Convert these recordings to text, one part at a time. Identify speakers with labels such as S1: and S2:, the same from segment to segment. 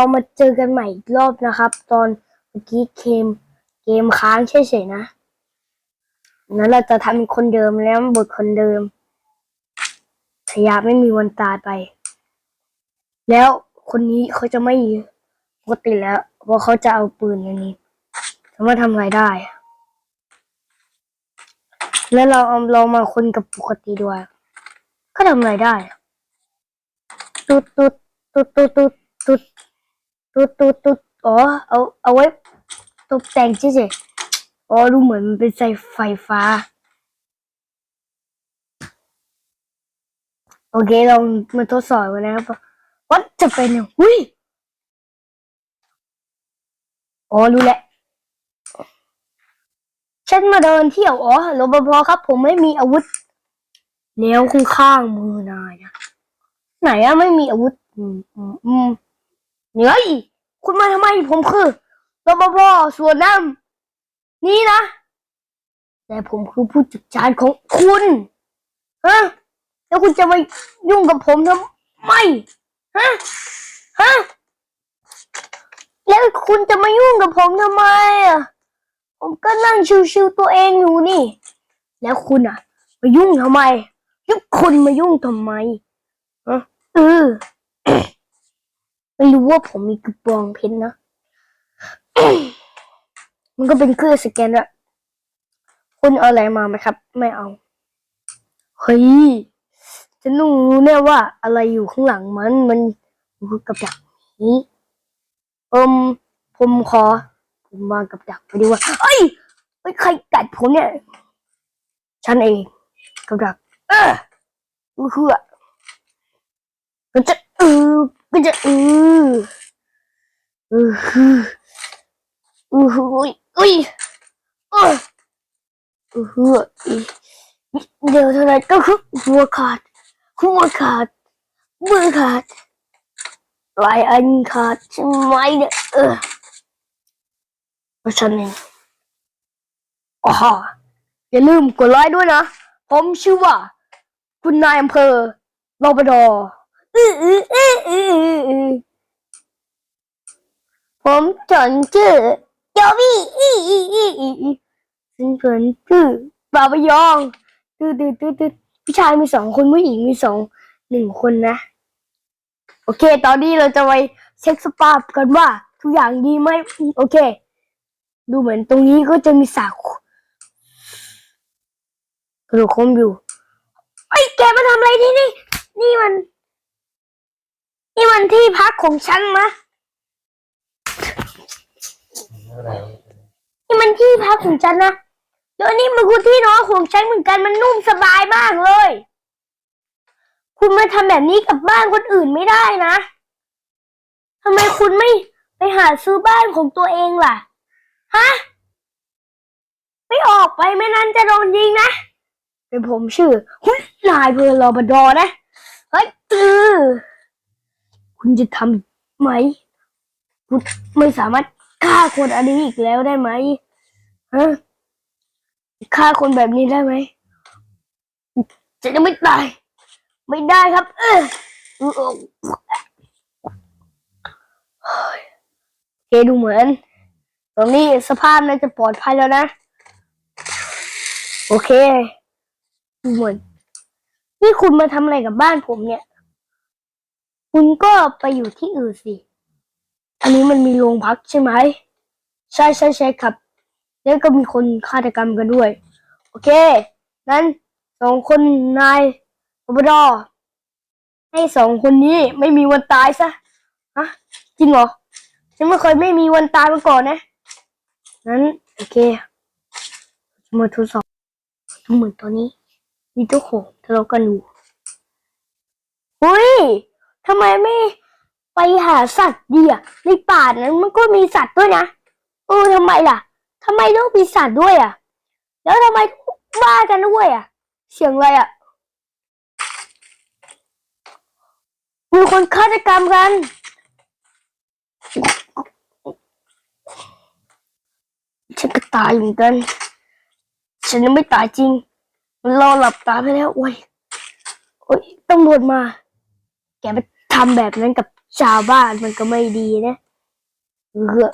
S1: เรามาเจอกันใหม่อีกรอบนะครับ ตอนเมื่อกี้เกมเกมค้างเฉยๆนะนั้นเราจะทำคนเดิมแล้วบทคนเดิมชยาไม่มีวันตายไป แล้วคนนี้เขาจะไม่ปกติแล้วเพราะเขาจะเอาปืนอันนี้สามารถทำอะไรได้ แล้วเราเอาเรามาคนกับปกติด้วยก็ทำอะไรได้ ตุ๊ดตุ๊ดตุ๊ดตุ๊ดตุ๊ด ตุ๊ดตุ๊ดตุ๊ดอ๋อเอาเอาไว้ตกแต่งเฉยๆอ๋อดูเหมือนมันเป็นสายไฟฟ้า โอเคเรามาทดสอบกันนะครับว่าจะเป็นยังอุ้ยอ๋อรู้แหละฉันมาเดินเที่ยวอ๋อรปภครับ ผมไม่มีอาวุธ แล้วข้างๆมือนายนะไหนอะไม่มีอาวุธ อืมอืมอืมเหนื่อย คุณมาทำไมผมคือรปภส่วนน้ำนี่นะ แต่ผมคือผู้จัดการของคุณฮะแล้วคุณจะมายุ่งกับผมทำไมฮะฮะแล้วคุณจะมายุ่งกับผมทำไมอะผมก็นั่งชิวๆตัวเองอยู่นี่ แล้วคุณอะมายุ่งทำไมแล้วคุณมายุ่งทำไมฮะเออ ไม่รู้ว่าผมมีกระบองเพชรนะ มันก็เป็นเครื่องสแกนอะคุณเอาอะไรมาไหมครับ ไม่เอา เฮ้ยฉันต้องรู้แน่ว่าอะไรอยู่ข้างหลังมันมันคือกับดักนี้เอิมผมขอ ผมวางกับดักไปดีว่าเอ้ยเอ้ยใครกัดผมเนี่ย ฉันเองกับดัก เอออือคือก็จะเออ ก็จะออเออือเอออุ้ยอุ้ยอืออือเดี๋ยวเท่านั้นก็คือหัวขาดหัวขาดมือขาดหลายอันขาดใช่ไหมเนี่ยเออเพราะฉะนั้นอ๋ออย่าลืมกดไลค์ด้วยนะ ผมชื่อว่า คุณนายอำเภอรปดอ ผมจนชื่อโจวี่อีอีอีอีอีฉันชื่อบาบยองตื้อตื้อตื้อตื้อผู้ชายมีสองคนผู้หญิงมีสองหนึ่งคนนะ โอเค ตอนนี้เราจะไปเช็คสภาพกันว่าทุกอย่างดีไหมโอเค ดูเหมือนตรงนี้ก็จะมีสากกระดูกคมอยู่ไอ้แกมาทำอะไรที่นี่ นี่มัน นี่มันที่พักของฉันนะนี่มันที่พักของฉันนะแล้วนี่มันคือที่นอนของฉันเหมือนกันมันนุ่มสบายมากเลย คุณมาทำแบบนี้กับบ้านคนอื่นไม่ได้นะทำไมคุณไม่ไปหาซื้อบ้านของตัวเองล่ะ ฮะ ไม่ออกไปไม่นั้นจะโดนยิงนะ เป็นผมชื่อ หุ้ยนายเพลรอบดอนะ เฮ้ยตือ คุณจะทำไหม คุณไม่สามารถฆ่าคนอันนี้อีกแล้วได้ไหมฮะฆ่าคนแบบนี้ได้ไหมจะจะไม่ตาย ไม่ได้ครับ เออเคดูเหมือน ตรงนี้สภาพน่าจะปลอดภัยแล้วนะ โอเคดูเหมือนนี่คุณมาทำอะไรกับบ้านผมเนี่ย คุณก็ไปอยู่ที่อื่นสิ อันนี้มันมีโรงพักใช่ไหม ใช่ใช่ใช่ครับ แล้วก็มีคนฆาตกรรมกันด้วย โอเค นั้นสองคนนายอบดให้สองคนนี้ไม่มีวันตายซะ ฮะ จริงเหรอ ฉันไม่เคยไม่มีวันตายมาก่อนนะ นั้น โอเคจะมาทดสอบเหมือนตอนนี้ มีเจ้าของทะเลาะกันอยู่เฮ้ย ทำไมไม่ไปหาสัตว์ดีอะในป่านั้นมันก็มีสัตว์ด้วยนะเออทำไมล่ะทำไมต้องมีสัตว์ด้วยอะแล้วทำไมบ้ากันด้วยอะเสียงอะไรอะมีคนฆาตกรรมกันฉันก็ตายเหมือนกัน ฉันยังไม่ตายจริงมันรอหลับตาไปแล้ว โอ้ย โอ้ยตำรวจมา แกไป ทำแบบนั้นกับชาวบ้านมันก็ไม่ดีนะเออ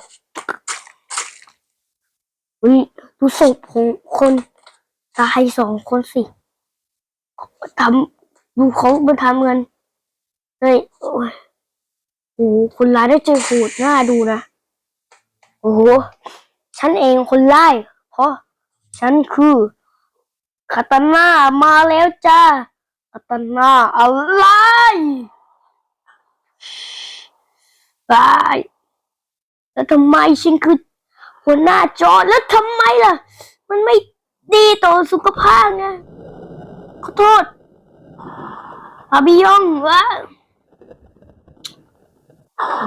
S1: อุ้ยดูศพของคนตายสองคนสิทำดูเขามาทำกันเฮ้ยโอ้ยโอ้โหคนร้ายได้เจอโหดหน้าดูนะ โอ้โห ฉันเองคนไล่เพราะ ฉันคือคาตาน่ามาแล้วจ้าคาตาน่าอะไร ไปแล้วทำไมฉันคือหัวหน้าจอแล้วทำไมล่ะ มันไม่ดีต่อสุขภาพไงขอโทษอาบิยองวะ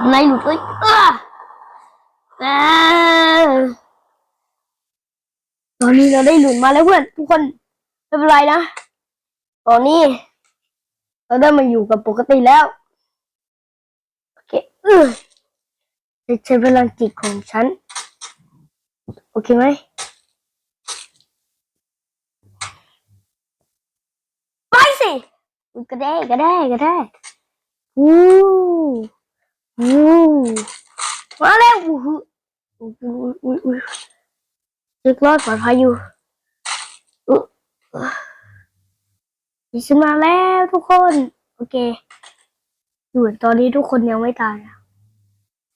S1: อะไรหลุดเลยเออเออตอนนี้เราได้หลุดมาแล้วเพื่อนทุกคนไม่เป็นไรนะ ตอนนี้ เราได้มาอยู่กับปกติแล้ว จะใช้พลังจิตของฉัน โอเคไหมไปสิอุ๊ยก็ได้ก็ได้ก็ได้อู้อู้มาแล้วอู้หูอู้หูอู้หูยึกรอดปลอดภัยอยู่อู้ดิฉันมาแล้วทุกคน โอเคดูเหมื อนตอนนี้ทุกคนยังไม่ตายอะ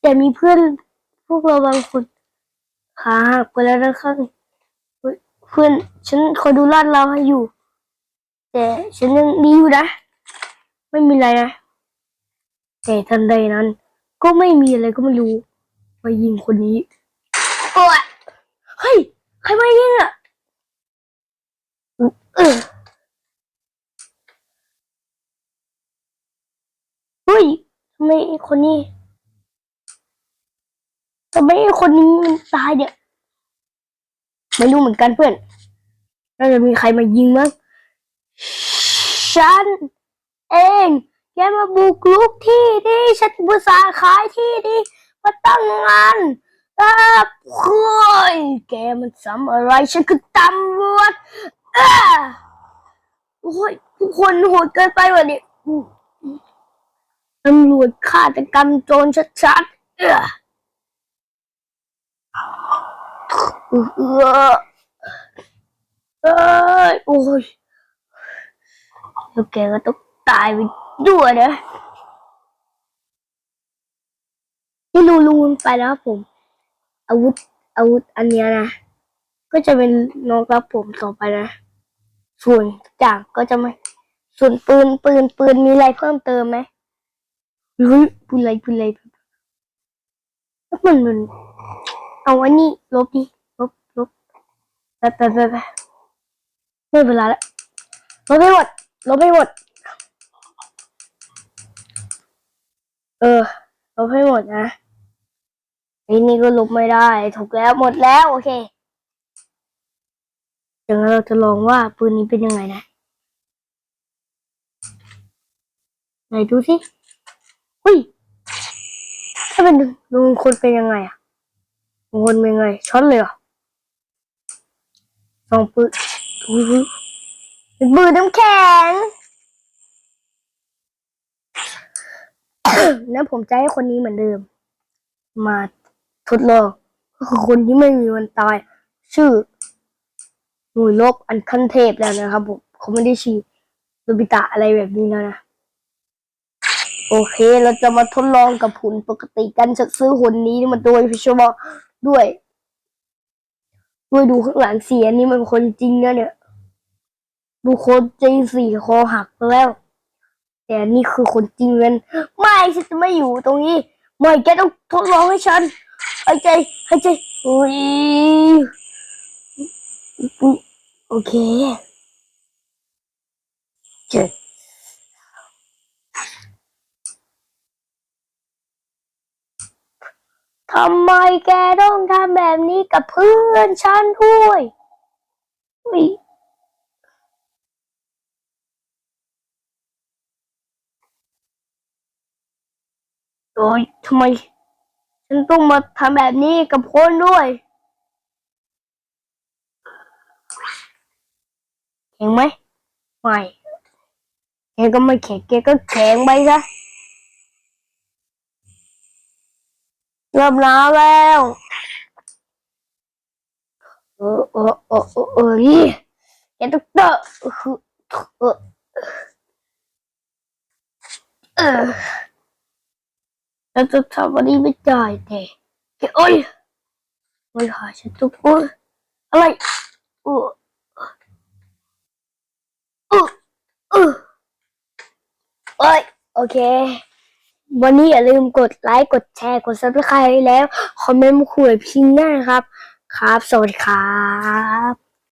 S1: แต่มีเพื่อนพวกเราบางคนขาหักไปแล้วนะครับเพื่อนฉันคอยดูลาดเราให้อยู่ แต่ฉันยังดีอยู่นะ ไม่มีอะไรนะแต่ทันใดนั้น ก็ไม่มีอะไรก็ไม่รู้มายิงคนนี้โอ้ยเฮ้ยใครมายิงอะเออ ฮ้ยทำไมไอ้คนนี้ทำไมไอ้คนนี้มันตายเนี่ยไม่รู้เหมือนกันเพื่อนน่าจะมีใครมายิงมั้งฉันเองแกมาบุกลุกที่นี่ฉันบุษาขายที่นี่มาตั้งงานอ่าเฮ้ยแกมันทำอะไรฉันคือตำรวจอ่าโอ้ยทุกคนโหดเกินไปว่ะเนี่ย ตำรวจฆาตกรรมโจรชัดๆ เออเออเอยโอ้ยแล้วแกก็ต้องตายไปด้วยนะที่ลูลูนไปแล้วครับผม อาวุธอาวุธอันเนี้ยนะ ก็จะเป็นน้องครับผมต่อไปนะ ส่วนจากก็จะไม่ส่วนปืนปืนปืนมีอะไรเพิ่มเติมไหม รือปืนไรปืนอะไรแล้วมันมันเอาอันนี้ลบดิลบลบไปไปไปไปไม่เป็นไรละลบไม่หมดลบไม่หมด เออลบให้หมดนะไอ้นี่ก็ลบไม่ได้ ถูกแล้วหมดแล้ว โอเคเดี๋ยวเราจะลองว่าปืนนี้เป็นยังไงนะไหนดูสิ อุ้ยถ้าเป็นลุงคนเป็นยังไงอะลุงคนเป็นยังไงช็อตเลยเหรอสองปืนอุ้ยเป็นปืนน้ำแข็งแล้วผมจะให้คนนี้เหมือนเดิม มาทดลองก็คือคนที่ไม่มีวันตาย ชื่อหน่วยลบอันขั้นเทพแล้วนะครับผมเขาไม่ได้ชื่อโนบิตะอะไรแบบนี้แล้วนะ โอเค เราจะมาทดลองกับหุ่นปกติกันจะซื้อหุ่นนี้มาโดยพิชวลด้วย ด้วยดูข้างหลังเสียนี่มันคนจริงนะเนี่ย ดูคนจริงสี่คอหักแล้ว แต่นี่คือคนจริงเงินไม่ฉันจะไม่อยู่ตรงนี้ ไม่แกต้องทดลองให้ฉันหายใจหายใจอุ้ยโอเคเจ็ด ทำไมแกต้องทำแบบนี้กับเพื่อนฉันด้วยอุ้ยโอ้ยทำไม ฉันต้องมาทำแบบนี้กับคนด้วยแข็งไหมไม่แกก็ไม่แข็งแกก็แข็งไปซะ เริ่มหนาวแล้วเออเออเออเออเออนี่แกตุ๊กเตอร์คือเออเออแล้วจะทำวันนี้ไม่ได้แต่แกโอ้ยไม่หาฉันตุ๊กโอ้ยอะไรเออเออเออ้ยโอเค วันนี้อย่าลืมกดไลค์ กดแชร์ กดซับสไครต์แล้ว คอมเมนต์มาคุยกับพิงได้นะครับ ครับ สวัสดีครับ